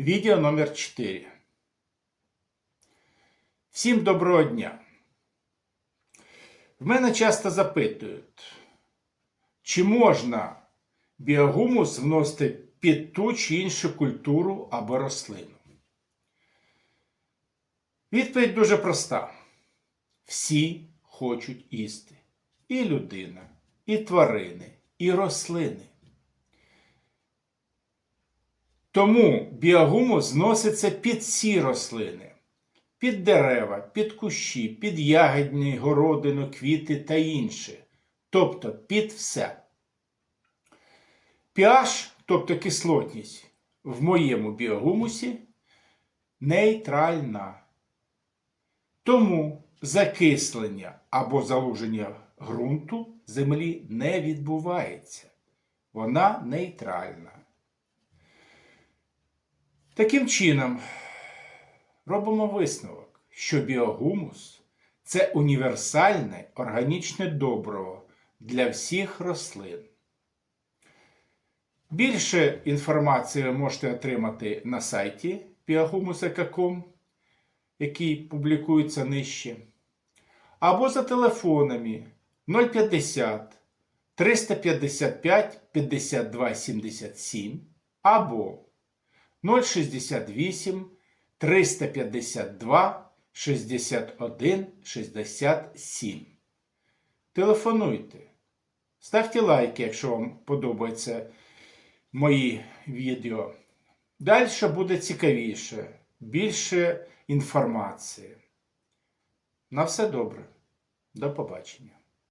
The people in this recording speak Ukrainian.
Відео номер 4. Всім доброго дня. В мене часто запитують, чи можна біогумус вносити під ту чи іншу культуру або рослину. Відповідь дуже проста. Всі хочуть їсти. І людина, і тварини, і рослини. Тому біогумус зноситься під ці рослини, під дерева, під кущі, під ягідні, городину, квіти та інше. Тобто під все. pH, тобто кислотність, в моєму біогумусі нейтральна. Тому закислення або залуження ґрунту землі не відбувається. Вона нейтральна. Таким чином, робимо висновок, що біогумус це універсальне органічне добриво для всіх рослин. Більше інформації ви можете отримати на сайті biohumus.com, який публікується нижче, або за телефонами 050 355 52 77 або 068 352 61 67. Телефонуйте. Ставте лайки, якщо вам подобаються мої відео. Далі буде цікавіше, більше інформації. На все добре. До побачення.